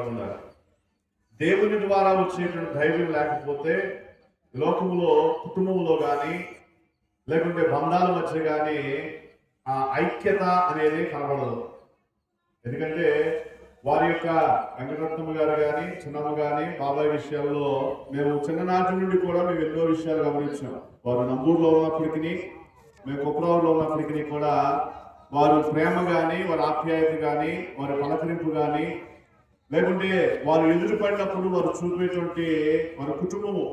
ఉన్నారు. దేవుని ద్వారా వచ్చినటువంటి ధైర్యం లేకపోతే లోకములో కుటుంబంలో కానీ లేకుంటే బంధాల మధ్య కానీ ఆ ఐక్యత అనేది కనబడదు. ఎందుకంటే వారి యొక్క వెంకటరత్నమ్మ గారు కానీ చిన్నమ్మ కానీ బాబాయ్ విషయాల్లో మేము చిన్ననాటి నుండి కూడా మేము ఎన్నో విషయాలు గమనించాం. వారు నంబూరులో ఉన్నప్పటికీ మేము కుప్రావులో ఉన్నప్పటికీ కూడా వారు ప్రేమ కానీ వారి ఆప్యాయత కానీ వారి పలకరింపు కానీ లేకుంటే వారు ఎదురు పడినప్పుడు వారు చూపేటువంటి వారి కుటుంబము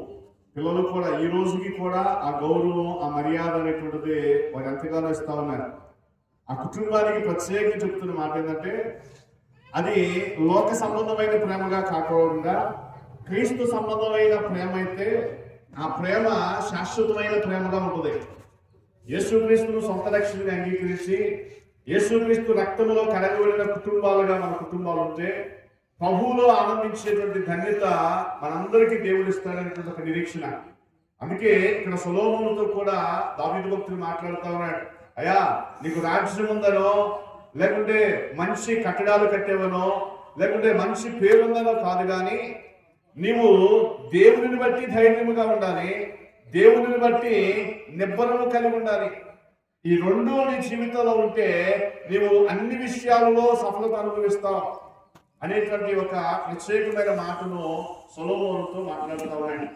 పిల్లలు కూడా ఈ రోజుకి కూడా ఆ గౌరవం ఆ మర్యాద అనేటువంటిది వారు ఎంతగానో ఇస్తా ఉన్నారు. ఆ కుటుంబానికి ప్రత్యేకంగా చెప్తున్న మాట ఏంటంటే అది లోక సంబంధమైన ప్రేమగా కాకుండా క్రీస్తు సంబంధమైన ప్రేమ అయితే ఆ ప్రేమ శాశ్వతమైన ప్రేమగా ఉంటుంది. యేసుక్రీస్తును సొంత రక్షణని అంగీకరించి యేసుక్రీస్తు రక్తంలో కడగబడిన కుటుంబాలుగా మన కుటుంబాలు ఉంటే ప్రభువులో ఆనందించేటువంటి ధన్యత మనందరికీ దేవుడు ఇస్తాడనేటువంటి ఒక నిరీక్షణ. అందుకే ఇక్కడ సులోములతో కూడా దావిదు భక్తులు మాట్లాడుతూ ఉన్నాడు. అయ్యా నీకు రాజ్యం ఉందనో లేకుంటే మంచి కట్టడాలు కట్టేవనో లేకుంటే మంచి పేరుందనో కాదు కానీ నీవు దేవుడిని బట్టి ధైర్యముగా ఉండాలి. దేవుడిని బట్టి నిబ్బరము కలిగి ఉండాలి. ఈ రెండు నీ జీవితంలో ఉంటే నీవు అన్ని విషయాలలో సఫలత అనుభవిస్తావు. అనేటువంటి ఒక ప్రత్యేకమైన మాటను సొలోమోనుతో మాట్లాడుతూ ఉన్నాడు.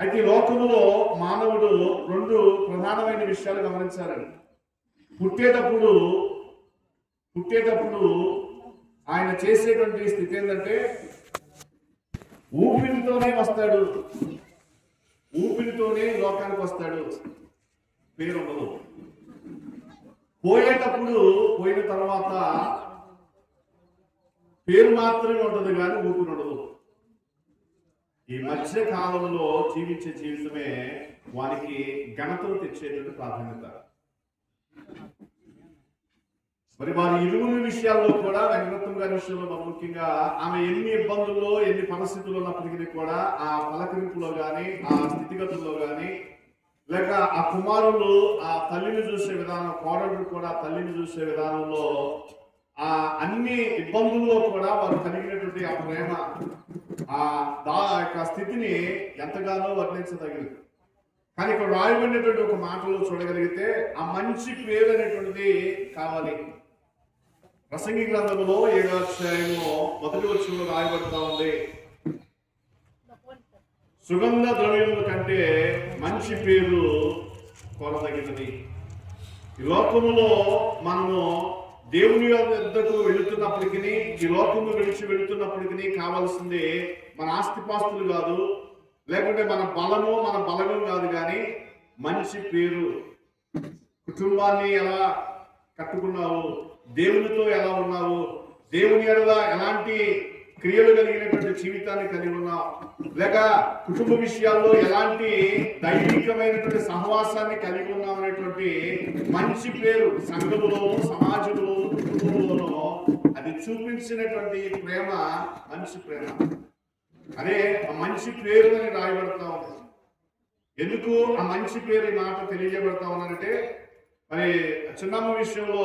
అయితే ఈ లోకములో మానవుడు రెండు ప్రధానమైన విషయాలు గమనించాలండి పుట్టేటప్పుడు పుట్టేటప్పుడు ఆయన చేసేటువంటి స్థితి ఏంటంటే ఊపిరితోనే వస్తాడు. ఊపిరితోనే లోకానికి వస్తాడు. పేరు ఉండదు. పోయేటప్పుడు పోయిన తర్వాత పేరు మాత్రమే ఉంటుంది కానీ ఊపిరి ఉండదు. ఈ మధ్య కాలంలో జీవించే జీవితమే వారికి ఘనతలు తెచ్చేటువంటి ప్రాధాన్యత. మరి వారి ఇరువురి విషయాల్లో కూడా వెంకటరత్నం గారి విషయంలో మనం ముఖ్యంగా ఆమె ఎన్ని ఇబ్బందుల్లో ఎన్ని పరిస్థితులు ఉన్నప్పటికీ కూడా ఆ పలకరింపులో కానీ ఆ స్థితిగతుల్లో కానీ లేక ఆ కుమారులు ఆ తల్లిని చూసే విధానం కోడళ్ళు కూడా తల్లిని చూసే విధానంలో ఆ అన్ని ఇబ్బందుల్లో కూడా వారు కలిగినటువంటి ఆ ప్రేమ ఆ దా యొక్క స్థితిని ఎంతగానో వర్ణించదగినది. కానీ ఇక్కడ రాయబడినటువంటి ఒక మాటలో చూడగలిగితే ఆ మంచి పేరు అనేటువంటిది కావాలి. ప్రసంగి గ్రంథంలో ఏడో అధ్యాయంలో మొదటి వచ్చంలో రాయబడతా ఉంది. సుగంధ ద్రవ్యముల కంటే మంచి పేరు కొనదగినది ఈ లోకములో మనము దేవుని యొద్దకు వెళుతున్నప్పటికీ ఈ లోకము విడిచి వెళుతున్నప్పటికీ కావాల్సింది మన ఆస్తిపాస్తులు కాదు లేకుంటే మన బలము మన బలము కాదు కానీ మంచి పేరు. కుటుంబాన్ని ఎలా కట్టుకున్నావు? దేవునితో ఎలా ఉన్నావు? దేవుని ఎడల ఎలాంటి క్రియలు కలిగినటువంటి జీవితాన్ని కలిగి ఉన్నాం. లేక కుటుంబ విషయాల్లో ఎలాంటి దైవికమైనటువంటి సహవాసాన్ని కలిగి ఉన్నాం అనేటువంటి మంచి పేరు సంఘములో సమాజంలో కుటుంబంలోనో అది చూపించినటువంటి ప్రేమ మంచి ప్రేమ. అదే ఆ మంచి పేరు అని రాయబడతా ఉంది. ఎందుకు ఆ మంచి పేరు ఈ మాట తెలియజేయబడతా ఉన్నారంటే మరి చిన్నమ్మ విషయంలో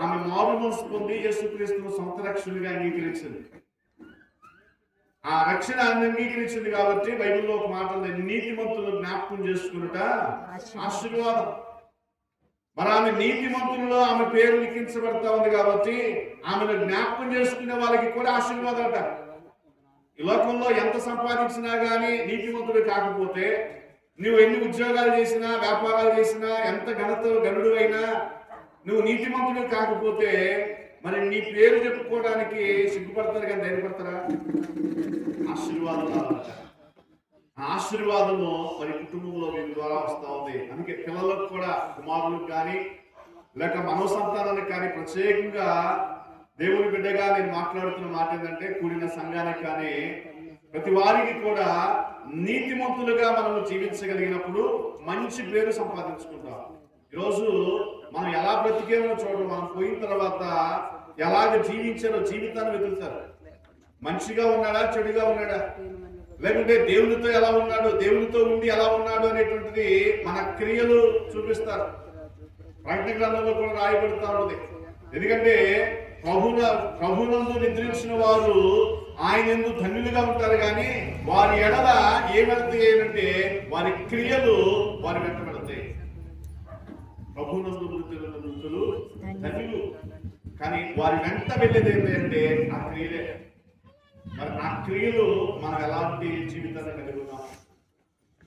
ఆమె మారు మనసు పొంది యేసుక్రీస్తును సొంత రక్షణగా అంగీకరించింది. ఆ రక్షణ అంగీకరించింది కాబట్టి బైబిల్లో ఒక మాట ఉంది నీతిమంతులు జ్ఞాపకం చేసుకున్నట ఆశీర్వాదం. మరి ఆమె నీతిమంతులలో ఆమె పేరు లిఖించబడతా ఉంది కాబట్టి ఆమెను జ్ఞాపకం చేసుకునే వాళ్ళకి కూడా ఆశీర్వాదం అంట ఈ లోకంలో ఎంత సంపాదించినా గానీ నీతిమంతుడు కాకపోతే నువ్వు ఎన్ని ఉద్యోగాలు చేసినా వ్యాపారాలు చేసినా ఎంత ఘనత గనుడు అయినా నువ్వు నీతిమంతుడు కాకపోతే మరి నీ పేరు చెప్పుకోవడానికి సిగ్గుపడతారు కానీ ధైర్యపడతారా? ఆశీర్వాదం ఆశీర్వాదము మరి కుటుంబంలో మీ ద్వారా వస్తా ఉంది. అందుకే పిల్లలకు కూడా కుమారులకు కానీ లేక మనో సంతానానికి కానీ ప్రత్యేకంగా దేవుని బిడ్డగా నేను మాట్లాడుతున్న మాట ఏంటంటే కూడిన సంఘానికి కానీ ప్రతి వారికి కూడా నీతిమంతులుగా మనము జీవించగలిగినప్పుడు మంచి పేరు సంపాదించుకుంటాం. ఈరోజు మనం ఎలా బ్రతికేమో చూడడం. మనం పోయిన తర్వాత ఎలాగ జీవించారో జీవితాన్ని వెతుకుతారు. మనిషిగా ఉన్నాడా చెడుగా ఉన్నాడా? లేకుంటే దేవునితో ఎలా ఉన్నాడు దేవునితో ఉండి ఎలా ఉన్నాడు అనేటువంటిది మన క్రియలు చూపిస్తారు. ప్రకటన గ్రంథంలో కూడా రాయబడుతూ ఉంది ఎందుకంటే ప్రభున ప్రభునందు నిద్రించిన వారు ఆయన ఎందుకు ధన్యులుగా ఉంటారు కానీ వారి ఎడల ఏమెడతాయి ఏంటంటే వారి క్రియలు వారి వెంట పెడతాయి. ప్రభునందు మృతులు ధన్యులు. కానీ వారి వెంట వెళ్ళేది ఏంటంటే ఆ క్రియలే. మరి ఆ క్రియలు మనం ఎలాంటి జీవితాన్ని కలుగుతాం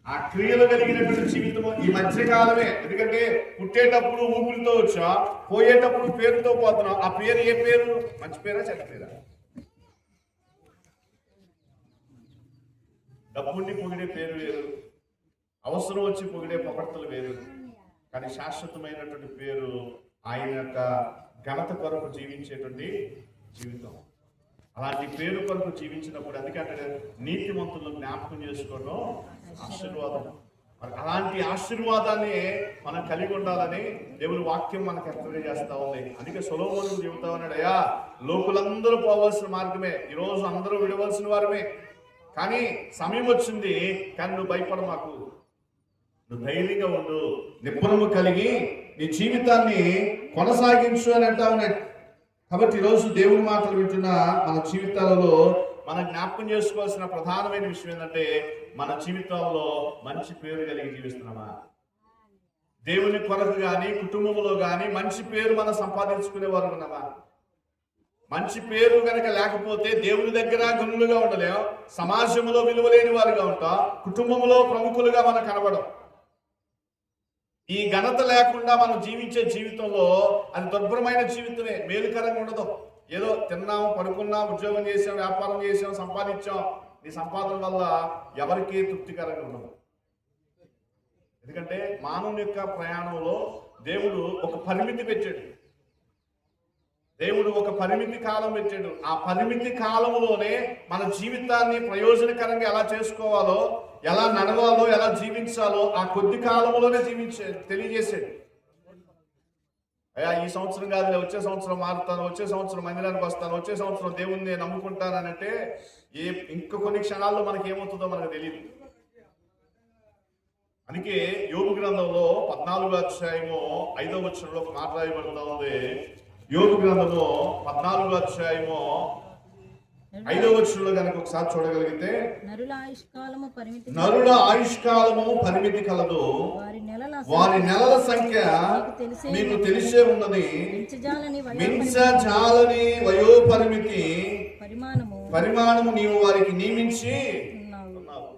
ఆ క్రియలు కలిగినటువంటి జీవితం ఈ మధ్యకాలమే. ఎందుకంటే పుట్టేటప్పుడు ఊపిరితో వచ్చా పోయేటప్పుడు పేరుతో పోతున్నాం. ఆ పేరు ఏ పేరు? మంచి పేరా చెడ్డ పేరా? డబ్బుండి పొగిడే పేరు వేరు. అవసరం వచ్చి పొగిడే పొగడ్తలు వేరు. కానీ శాశ్వతమైనటువంటి పేరు ఆయన యొక్క ఘనత కొరకు జీవించేటువంటి జీవితం. అలాంటి పేరు కొరకు జీవించినప్పుడు అందుకే అంటే నీతిమంతులను జ్ఞాపకం చేసుకోవడం ఆశీర్వాదం. అలాంటి ఆశీర్వాదాన్ని మనం కలిగి ఉండాలని దేవుని వాక్యం మనకు ఎంకరేజ్ చేస్తూ ఉంది. అందుకే సులభములు చెబుతా ఉన్నాడు అయ్యా లోకులందరూ పోవలసిన మార్గమే. ఈరోజు అందరూ విడవలసిన వారమే. కానీ సమయం వచ్చింది కానీ నువ్వు భయపడ మాకు నువ్వు ధైర్యంగా ఉండు. నిపుణము కలిగి నీ జీవితాన్ని కొనసాగించు అని అంటా కాబట్టి ఈరోజు దేవుని మాటలు వింటున్న మన జీవితాలలో మనం జ్ఞాపకం చేసుకోవాల్సిన ప్రధానమైన విషయం ఏంటంటే మన జీవితంలో మంచి పేరు కలిగి జీవిస్తున్నామా? దేవుని కొరకు కానీ కుటుంబంలో కానీ మంచి పేరు మనం సంపాదించుకునే వారు ఉన్నామా? మంచి పేరు కనుక లేకపోతే దేవుని దగ్గర గుణులుగా ఉండలేం. సమాజంలో విలువలేని వారుగా ఉంటాం. కుటుంబంలో ప్రముఖులుగా మనం కనబడం ఈ ఘనత లేకుండా మనం జీవించే జీవితంలో అది దుర్భరమైన జీవితమే మేలుకరంగా ఉండదు. ఏదో తిన్నాం పడుకున్నాం ఉద్యోగం చేసాం వ్యాపారం చేసాం సంపాదించాం. ఈ సంపాదన వల్ల ఎవరికీ తృప్తికరంగా ఉండదు. ఎందుకంటే మానవుని యొక్క ప్రయాణంలో దేవుడు ఒక పరిమితి పెట్టాడు. దేవుడు ఒక పరిమితి కాలం పెట్టాడు. ఆ పరిమితి కాలంలోనే మన జీవితాన్ని ప్రయోజనకరంగా ఎలా చేసుకోవాలో ఎలా నడవాలో ఎలా జీవించాలో ఆ కొద్ది కాలంలోనే జీవించే తెలియజేసేది. అయ్యా ఈ సంవత్సరం కాదు వచ్చే సంవత్సరం మారుతాను వచ్చే సంవత్సరం మందిరానికి వస్తాను వచ్చే సంవత్సరం దేవుణ్ణి నమ్ముకుంటానంటే ఏ ఇంక కొన్ని క్షణాల్లో మనకి ఏమవుతుందో మనకు తెలియదు అందుకే యోగు గ్రంథంలో పద్నాలుగు అధ్యాయము ఐదో వచ్చంలో ఒక మాట ఉంది. యోగు గ్రంథము పద్నాలుగు అధ్యాయము ఐదో వచ్చంలో కనుక ఒకసారి చూడగలిగితే నరుల ఆయుష్కాలము పరిమితి నరుల ఆయుష్కాలము పరిమితి కలదు. వారి నెలల సంఖ్య మీకు తెలిసే ఉన్నది. మించజాలని మించజాలని వయోపరిమితి పరిమాణము పరిమాణము నీవు వారికి నియమించి ఉన్నావు.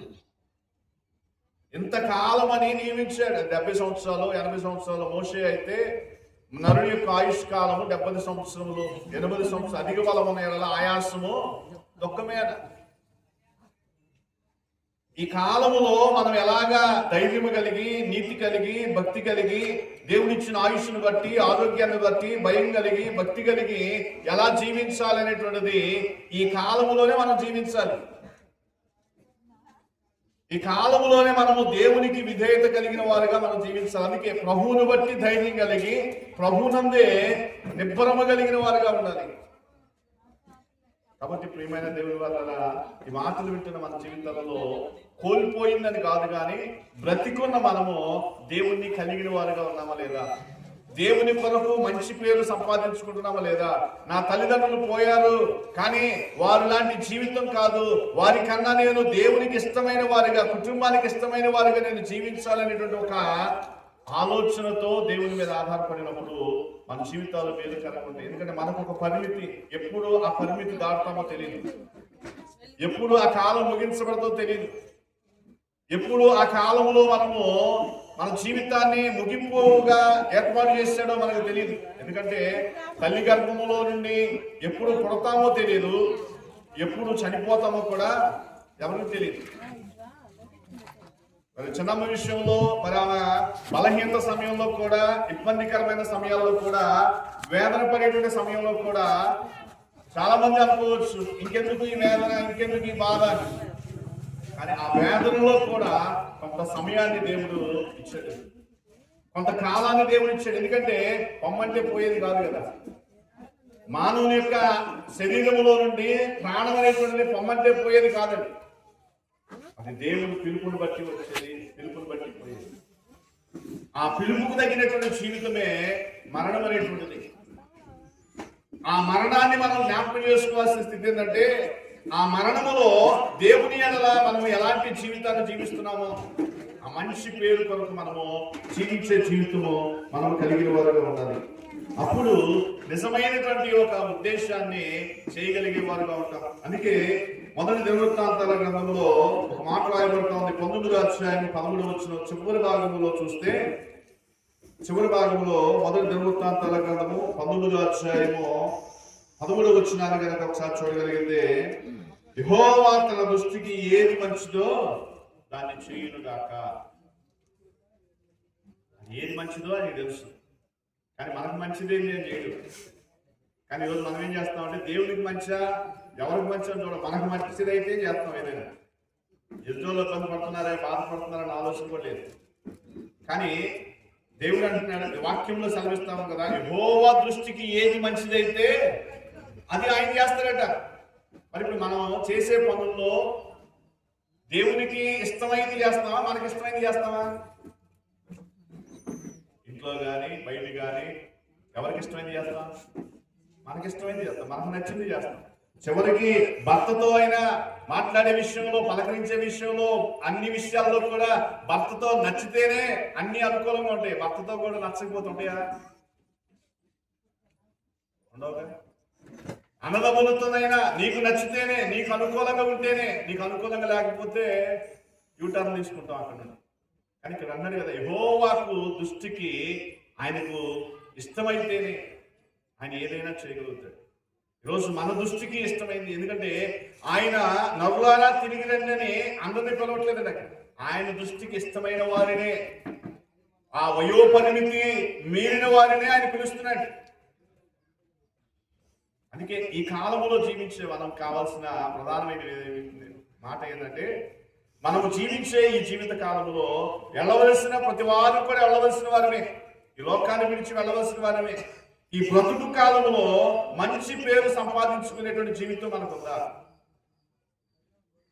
ఇంతకాలం అని నియమించాడు. డెబ్బై సంవత్సరాలు ఎనభై సంవత్సరాలు మోసే అయితే నరుని యొక్క ఆయుష్కాలము డెబ్బై సంవత్సరములు ఎనభై సంవత్సరాలు అధిక బలం ఉన్న ఆయాసము దుఃఖమే ఈ కాలములో మనం ఎలాగా ధైర్యం కలిగి నీతి కలిగి భక్తి కలిగి దేవుడిచ్చిన ఆయుష్ను బట్టి ఆరోగ్యాన్ని బట్టి భయం కలిగి భక్తి కలిగి ఎలా జీవించాలనేటువంటిది ఈ కాలములోనే మనం జీవించాలి. ఈ కాలంలోనే మనము దేవునికి విధేయత కలిగిన వారుగా మనం జీవించాలి. అందుకే ప్రభువును బట్టి ధైర్యం కలిగి ప్రభునందే నిబ్బరము కలిగిన వారుగా ఉండాలి. కాబట్టి ప్రియమైన దేవుని వల్ల ఈ మాటలు వింటున్న మన జీవితాలలో కోల్పోయిందని కాదు కానీ బ్రతికున్న మనము దేవుణ్ణి కలిగిన వారుగా ఉన్నామా లేదా? దేవుని కొరకు మంచి పేరు సంపాదించుకుంటున్నామా లేదా? నా తల్లిదండ్రులు పోయారు కానీ వారు లాంటి జీవితం కాదు. వారి కన్నా నేను దేవునికి ఇష్టమైన వారిగా కుటుంబానికి ఇష్టమైన వారిగా నేను జీవించాలనేటువంటి ఒక ఆలోచనతో దేవుని మీద ఆధారపడినప్పుడు మన జీవితాలు మేలుకరంగా ఉంటాయి. ఎందుకంటే మనకు ఒక పరిమితి. ఎప్పుడు ఆ పరిమితి దాటుతామో తెలియదు ఎప్పుడు ఆ కాలం ముగించబడతో తెలియదు ఎప్పుడు ఆ కాలంలో మనము మన జీవితాన్ని ముగింపుగా ఏర్పాటు చేశాడో మనకు తెలియదు ఎందుకంటే తల్లి గర్భములో నుండి ఎప్పుడు పుడతామో తెలియదు ఎప్పుడు చనిపోతామో కూడా ఎవరికి తెలియదు మరి చిన్నమ్మ విషయంలో మరి ఆమె బలహీనత సమయంలో కూడా ఇబ్బందికరమైన సమయాల్లో కూడా వేదన పడేటువంటి సమయంలో కూడా చాలా మంది అనుకోవచ్చు ఇంకెందుకు ఈ వేదన? ఇంకెందుకు ఈ బాధ? అని. కానీ ఆ వేదనలో కూడా కొంత సమయాన్ని దేవుడు ఇచ్చాడు. కొంత కాలాన్ని దేవుడు ఇచ్చాడు. ఎందుకంటే పొమ్మంటే పోయేది కాదు కదా. మానవుని యొక్క శరీరములో నుండి ప్రాణం అనేటువంటిది పొమ్మంటే పోయేది కాదండి. అది దేవుని పిలుపుని బట్టి వచ్చేది పిలుపుని బట్టి పోయేది. ఆ పిలుపుకు తగినటువంటి జీవితమే మరణం అనేటువంటిది. ఆ మరణాన్ని మనం జ్ఞాపకం చేసుకోవాల్సిన స్థితి ఏంటంటే ఆ మరణములో దేవుని ఎడల మనం ఎలాంటి జీవితాన్ని జీవిస్తున్నామో ఆ మనిషి పేరు కొరకు మనము జీవించే జీవితము మనం కలిగిన వారుగా ఉండాలి. అప్పుడు నిజమైనటువంటి ఒక ఉద్దేశాన్ని చేయగలిగే వారుగా ఉంటాం. అందుకే మొదటి దినవృత్తాంతాల గ్రంథంలో ఒక మాట రాయబడుతా ఉంది. పంతొమ్మిదో అధ్యాయం పదమూడు వచ్చిన చివరి భాగంలో చూస్తే చివరి భాగంలో మొదటి దినవృత్తాంతాల గ్రంథము పంతొమ్మిదో అధ్యాయము పదమూడు వచ్చినాను కనుక ఒకసారి చూడగలిగితే యహోవా తన దృష్టికి ఏది మంచిదో దాన్ని చేయును గాక ఏది మంచిదో అని తెలుసు. కానీ మనకు మంచిదే నేను చేయడు కానీ ఈరోజు మనం ఏం చేస్తామంటే దేవునికి మంచిగా ఎవరికి మంచిగా చూడ మనకు మంచిది అయితే చేస్తాం ఏదైనా. ఎదురోళ్ళు ఇబ్బంది పడుతున్నారా బాధపడుతున్నారని ఆలోచన కూడా లేదు. కానీ దేవుడు అంటున్నాడు వాక్యంలో సెలవిస్తాము కదా యహోవా దృష్టికి ఏది మంచిదైతే అది ఆయన చేస్తాడట. మరి ఇప్పుడు మనం చేసే పనుల్లో దేవునికి ఇష్టమైంది చేస్తామా? మనకి ఇష్టమైంది చేస్తామా? ఇంట్లో కానీ బయట కానీ ఎవరికి ఇష్టమైంది చేస్తాం? మనకి ఇష్టమైంది చేస్తాం. మనకు నచ్చింది చేస్తాం. చివరికి భర్తతో అయినా మాట్లాడే విషయంలో పలకరించే విషయంలో అన్ని విషయాల్లో కూడా భర్తతో నచ్చితేనే అన్ని అనుకూలంగా ఉంటాయి. భర్తతో కూడా నచ్చకపోతుంటాయా? ఉండవు కదా నీకు నచ్చితేనే నీకు అనుకూలంగా ఉంటేనే నీకు అనుకూలంగా లేకపోతే యూటర్న్ తీసుకుంటాం అక్కడ నుండి. కానీ ఇక్కడ అన్నాడు కదా యహోవాకు దృష్టికి ఆయనకు ఇష్టమైతేనే ఆయన ఏదైనా చేయగలుగుతాడు. ఈరోజు మన దృష్టికి ఇష్టమైంది. ఎందుకంటే ఆయన నవ్వులారా తిరిగి రండి అని అందరినీ పిలవట్లేదు అక్కడ. ఆయన దృష్టికి ఇష్టమైన వారినే ఆ వయోపరిమితి మీరిన వారినే ఆయన పిలుస్తున్నాడు. అందుకే ఈ కాలంలో జీవించే మనం కావాల్సిన ప్రధానమైన మాట ఏంటంటే మనము జీవించే ఈ జీవిత కాలంలో వెళ్ళవలసిన ప్రతి వారు కూడా వెళ్ళవలసిన వారమే. ఈ లోకాన్ని విడిచి వెళ్ళవలసిన వారమే. ఈ బ్రతుకు కాలంలో మంచి పేరు సంపాదించుకునేటువంటి జీవితం మనకుందా?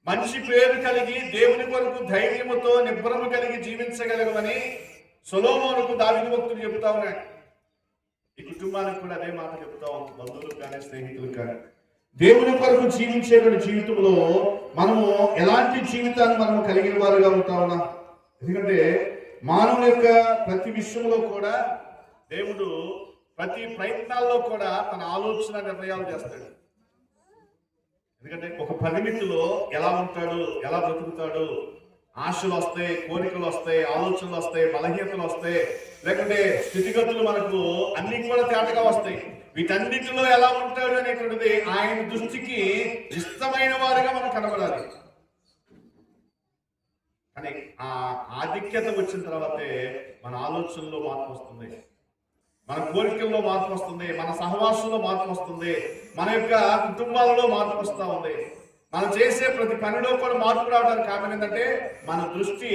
మంచి పేరు కలిగి దేవుని కొరకు ధైర్యముతో నిబ్బరము కలిగి జీవించగలగమని సొలోమోనుకు దావిని భక్తులు చెబుతా ఉన్నాడు ఈ కుటుంబానికి కూడా అదే మాట చెప్తా బంధువులకు కానీ స్నేహితులకు కానీ. దేవుని కొరకు జీవించేటువంటి జీవితంలో మనము ఎలాంటి జీవితాన్ని మనము కలిగిన వారుగా ఉంటా ఉన్నాం? ఎందుకంటే మానవుని యొక్క ప్రతి విషయంలో కూడా దేవుడు ప్రతి ప్రయత్నాల్లో కూడా తన ఆలోచన నిర్ణయాలు చేస్తాడు. ఎందుకంటే ఒక పరిమితిలో ఎలా ఉంటాడు ఎలా బ్రతుకుతాడు ఆశలు వస్తాయి కోరికలు వస్తాయి ఆలోచనలు వస్తాయి బలహీనతలు వస్తాయి. లేకుంటే స్థితిగతులు మనకు అన్ని కూడా తేటగా వస్తాయి. వీటన్నిటిలో ఎలా ఉంటాడు అనేటువంటిది ఆయన దృష్టికి ఇష్టమైన వారిగా మనం కనబడాలి. కానీ ఆ ఆధిక్యత వచ్చిన తర్వాతే మన ఆలోచనలో మార్పు వస్తుంది. మన కోరికల్లో మార్పు వస్తుంది మన సహవాసంలో మార్పు వస్తుంది మన యొక్క కుటుంబాలలో మార్పు వస్తూ ఉంది. మనం చేసే ప్రతి పనిలో కూడా మార్పు రావడానికి కారణం ఏంటంటే మన దృష్టి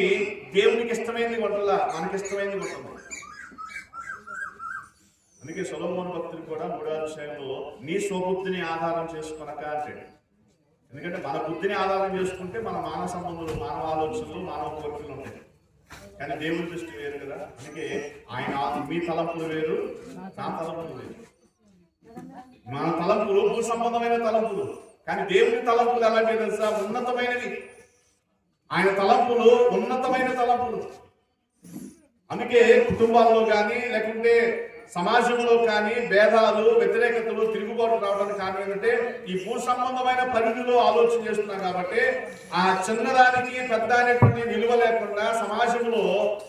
దేవునికి ఇష్టమైంది కొట్టాల? మనకి ఇష్టమైంది కొట్టుంది అందుకే సొలమోన్ భక్తులు కూడా మూడో అధ్యాయంలో నీ స్వబుద్ధిని ఆధారం చేసుకునక అంటాడు ఎందుకంటే మన బుద్ధిని ఆధారం చేసుకుంటే మన మానవ సంబంధాలు మానవ ఆలోచనలు మానవ కోరికలు ఉంటాయి. కానీ దేవుని దృష్టి వేరు కదా. అందుకే ఆయన మీ తలంపులు వేరు నా తలంపులు వేరు. మన తలంపులు భూ సంబంధమైన తలంపులు. కానీ దేవుని తలంపులు ఎలాంటి తెలుసా? ఉన్నతమైనవి. ఆయన తలంపులు ఉన్నతమైన తలంపులు. అందుకే కుటుంబాల్లో కానీ లేకుంటే సమాజంలో కానీ భేదాలు వ్యతిరేకతలు తిరుగుబాటు రావడానికి కారణం ఏంటంటే ఈ భూ సంబంధమైన పరిధిలో ఆలోచన చేస్తున్నాం కాబట్టి ఆ చిన్నదానికి పెద్ద అనేటువంటి విలువ లేకుండా సమాజంలో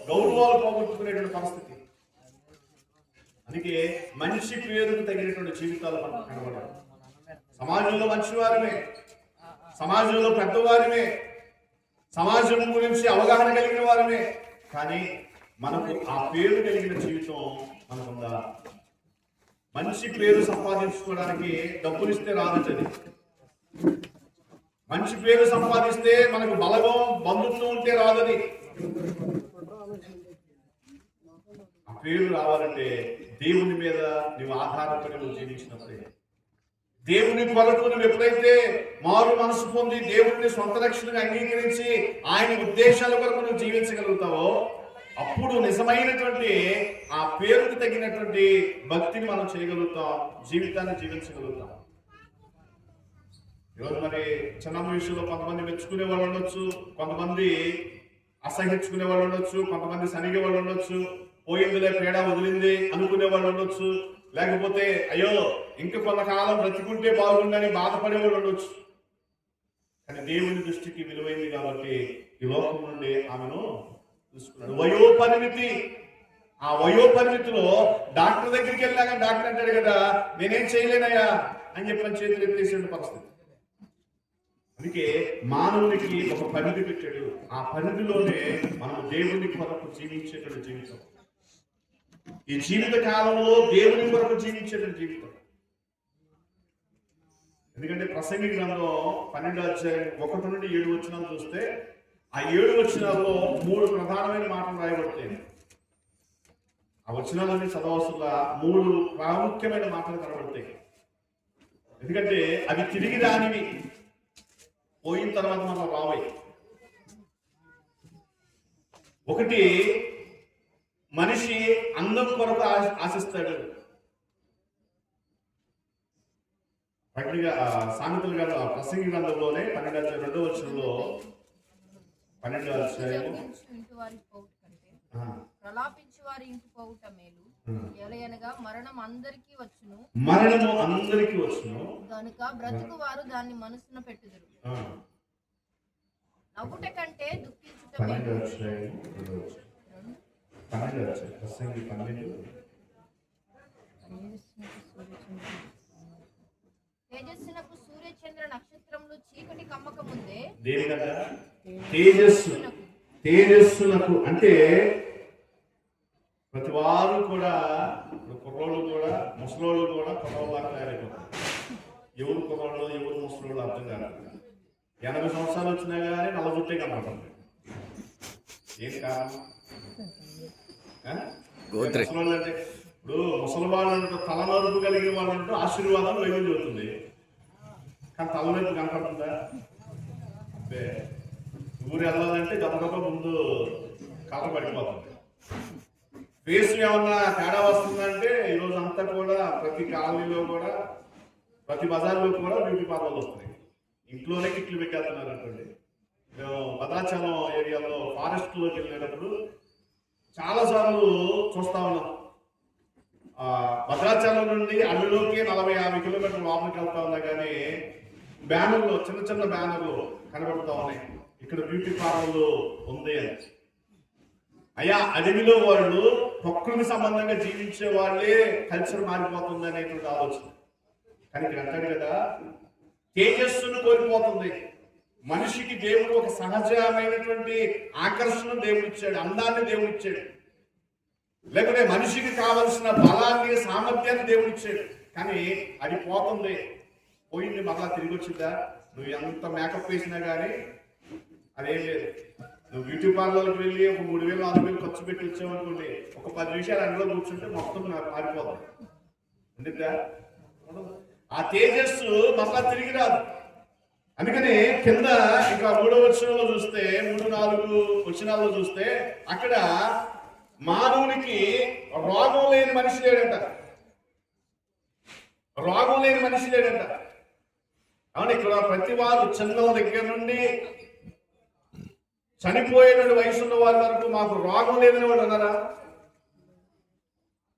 గౌరవాలు పోగొట్టుకునేటువంటి పరిస్థితి. అందుకే మనిషి పేరుకు తగినటువంటి జీవితాలు మనకు కనబడాలి సమాజంలో మంచివారమే. సమాజంలో పెద్దవారమే. సమాజం గురించి అవగాహన కలిగిన వారమే. కానీ మనకు ఆ పేరు కలిగిన జీవితం మనకుందా? మంచి పేరు సంపాదించుకోవడానికి డబ్బులు ఇస్తే రాదంటది. మంచి పేరు సంపాదిస్తే మనకు బలగం బంధుత్వం ఉంటే రాదని ఆ పేరు రావాలంటే దేవుని మీద నువ్వు ఆధారపడి నువ్వు జీవించినప్పుడే దేవుని కొరకు నువ్వు ఎప్పుడైతే మారు మనసు పొంది దేవుడిని సొంత రక్షణగా అంగీకరించి ఆయన ఉద్దేశాల కొరకు నువ్వు జీవించగలుగుతావో అప్పుడు నిజమైనటువంటి ఆ పేరుకు తగినటువంటి భక్తిని మనం చేయగలుగుతాం జీవితాన్ని జీవించగలుగుతాం. ఈరోజు మరి చిన్న విషయంలో కొంతమంది మెచ్చుకునే వాళ్ళు ఉండొచ్చు కొంతమంది అసహించుకునే వాళ్ళు ఉండొచ్చు కొంతమంది సనిగే వాళ్ళు ఉండొచ్చు పోయిందిలే పేడ వదిలింది అనుకునే వాళ్ళు ఉండొచ్చు లేకపోతే అయ్యో ఇంక కొంతకాలం బ్రతికుంటే బాగుండని బాధపడే వాళ్ళు ఉండొచ్చు. కానీ దేవుని దృష్టికి విలువైంది కాబట్టి ఈ లోకం నుండి ఆమెను చూసుకున్నాడు. వయో పరిమితి ఆ వయో పరిమితిలో డాక్టర్ దగ్గరికి వెళ్ళాక డాక్టర్ అంటాడు కదా నేనేం చేయలేనయ్యా అని చెప్పని చేతులు ఎత్తేసే పరిస్థితి. అందుకే మానవునికి ఒక పరిధి పెట్టాడు. ఆ పరిధిలోనే మనం దేవుని కొరకు జీవించేటువంటి జీవితం. ఈ జీవిత కాలంలో దేవుని కొరకు జీవించేటువంటి జీవితం. ఎందుకంటే ప్రసంగి గ్రంథం పన్నెండు అధ్యాయం ఒకటి నుండి ఏడు వచ్చినాలు చూస్తే ఆ ఏడు వచ్చినాల్లో మూడు ప్రధానమైన మాటలు రాయబడతాయి. ఆ వచ్చినాలన్నీ చదవసల మూడు ప్రాముఖ్యమైన మాటలు కనబడతాయి. ఎందుకంటే అవి తిరిగి రానివి. పోయిన తర్వాత మనం రావాయి ఒకటి మనిషి అందం కొరకు ఆశ- ఆశిస్తాడు. సామెతలు గారు ఆ ప్రసంగి గ్రంథంలోనే పన్నెండు రెండో వచ్చంలో పన్నెండు ప్రలాపించు వారి ఇంటి పోవుట మేలు ఎలయనగా మరణం అందరికీ వచ్చును మరణము అందరికీ వచ్చును. గనుక బ్రతుకు వారు దాన్ని మనసున పెట్టుదురు. నవ్వుట కంటే దుఃఖించుట పన్నెండు ప్రసంగి పన్నెండు తేజస్సునకు సూర్య చంద్ర నక్షత్రములు చీకటి కమ్మక ముందే తేజస్సు. తేజస్సునకు. అంటే ప్రతి వారు కూడా కుర్రోళ్ళు కూడా ముసలోళ్ళు కూడా కుర్రోళ్ళలాగా తయారైపోతారు. ఎవరు కుర్రోళ్ళు ఎవరు ముసలోళ్ళు అర్థం కాదు. ఎనభై సంవత్సరాలు వచ్చినా కానీ నల్ల జుట్టే కనపడుతుంది అంటే ఇప్పుడు ముసలి వాళ్ళు అంటూ తలనరుపు కలిగిన వాళ్ళు అంటూ ఆశీర్వాదం వైద్యం చెబుతుంది. కానీ తలనొప్పి కనపడుతుందా? ఊరు వెళ్ళాలంటే గబగబ ముందు కళ్ళ పడిపోతుంది. ఫేస్ ఏమన్నా తేడా వస్తుందంటే ఈరోజు అంతా కూడా ప్రతి కాలనీలో కూడా ప్రతి బజార్లో కూడా బ్యూటీ పార్లర్లు వస్తున్నాయి. ఇంట్లోనే కిట్లు పెట్టేస్తున్నారు అనుకోండి భద్రాచలం ఏరియాలో ఫారెస్ట్లోకి వెళ్ళేటప్పుడు చాలాసార్లు చూస్తా ఉన్నాం. భద్రాచలం నుండి అడవిలోకి నలభై యాభై కిలోమీటర్ల లోపలికి వెళ్తా ఉన్నా కానీ బ్యానర్లు చిన్న చిన్న బ్యానర్లు కనబడుతూ ఉన్నాయి. ఇక్కడ బ్యూటీ పార్లర్లు ఉంది అని. అయ్యా అడవిలో వాళ్ళు ప్రకృతి సంబంధంగా జీవించే వాళ్ళే కల్చర్ మారిపోతుంది అనేటువంటి ఆలోచన. కానీ ఇక్కడ అంటాడు కదా తేజస్సును కోల్పోతుంది. మనిషికి దేవుడు ఒక సహజమైనటువంటి ఆకర్షణ దేవుడు ఇచ్చాడు అందాన్ని దేవుడు ఇచ్చాడు లేకపోతే మనిషికి కావలసిన బలాన్ని సామర్థ్యాన్ని దేవుడు ఇచ్చాడు కానీ అది పోతుంది పోయింది మరలా తిరిగి వచ్చిందా? నువ్వు ఎంత మేకప్ వేసినా కానీ అదేం లేదు. నువ్వు బ్యూటీ పార్లర్కి వెళ్ళి ఒక మూడు వేలు నాలుగు వేలు ఖర్చు పెట్టి వచ్చావు అనుకోండి ఒక పది నిమిషాలు అందులో కూర్చుంటే మొత్తం నాకు మారిపోతుంది ఉండిద్దా ఆ తేజస్సు మరలా తిరిగి రాదు. అందుకని కింద ఇంకా మూడో వచనంలో చూస్తే మూడు నాలుగు వచనాల్లో చూస్తే అక్కడ మానవునికి రోగం లేని మనిషి లేడంట. రోగం లేని మనిషి లేడంట. అవును ఇక్కడ ప్రతి వారు చిన్నల దగ్గర నుండి చనిపోయేటువంటి వయసు ఉన్న వారి వరకు మాకు రోగం లేదని వాళ్ళు అన్నారా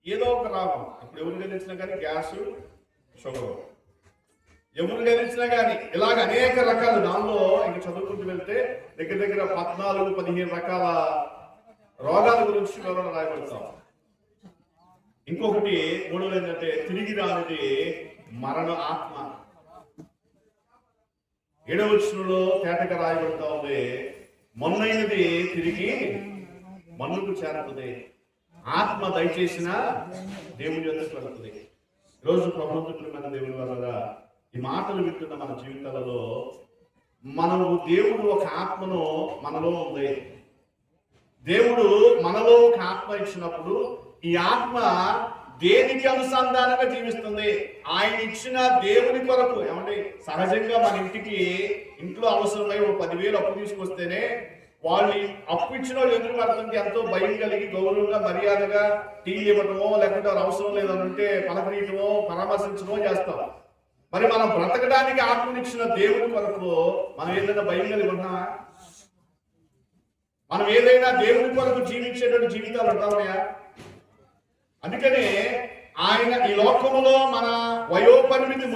ఏదో ఒక రోగం. ఇప్పుడు ఎవరు గెలిచినా కానీ గ్యాస్ షుగర్. ఎవరు గెలిచినా కానీ ఇలాగ అనేక రకాలు దానిలో ఇంక చదువుకుంటూ వెళ్తే దగ్గర దగ్గర పద్నాలుగు పదిహేను రకాల రోగాల గురించి వివరణ రాయబడతాం ఇంకొకటి మూడవది ఏంటంటే తిరిగి రానిది మరణ ఆత్మ. ఏడవ తేటగా రాయబడతా ఉంది మొన్నైనది తిరిగి మన్నుకు చేరుతుంది ఆత్మ దయచేసిన దేవుని యొక్క వెళుతుంది. ఈరోజు ప్రభుత్వమైన దేవుని వల్ల ఈ మాటలు వింటున్న మన జీవితాలలో మనము దేవుడు ఒక ఆత్మను మనలో ఉంది. దేవుడు మనలో ఒక ఆత్మ ఇచ్చినప్పుడు ఈ ఆత్మ దేనికి అనుసంధానంగా జీవిస్తుంది? ఆయన ఇచ్చిన దేవుని కొరకు. ఏమండి? సహజంగా మన ఇంటికి ఇంట్లో అవసరమై ఒక పదివేలు అప్పు తీసుకొస్తేనే వాళ్ళు అప్పు ఇచ్చిన వాళ్ళు ఎదురు పడుతుంది ఎంతో భయం కలిగి గౌరవంగా మర్యాదగా టీ ఇవ్వటమో లేకుంటే వాళ్ళు అవసరం లేదనుంటే పలకరీయటమో పరామర్శించడమో చేస్తారు. మరి మనం బ్రతకడానికి ఆత్మనిచ్చిన దేవుడి కొరకు మనం ఏదైనా భయం కలిగి ఉన్నామా మనం ఏదైనా దేవుని కొరకు జీవించేటువంటి జీవితాలు ఉంటామయ్యా అందుకనే ఆయన ఈ లోకంలో మన వయోపరిమితి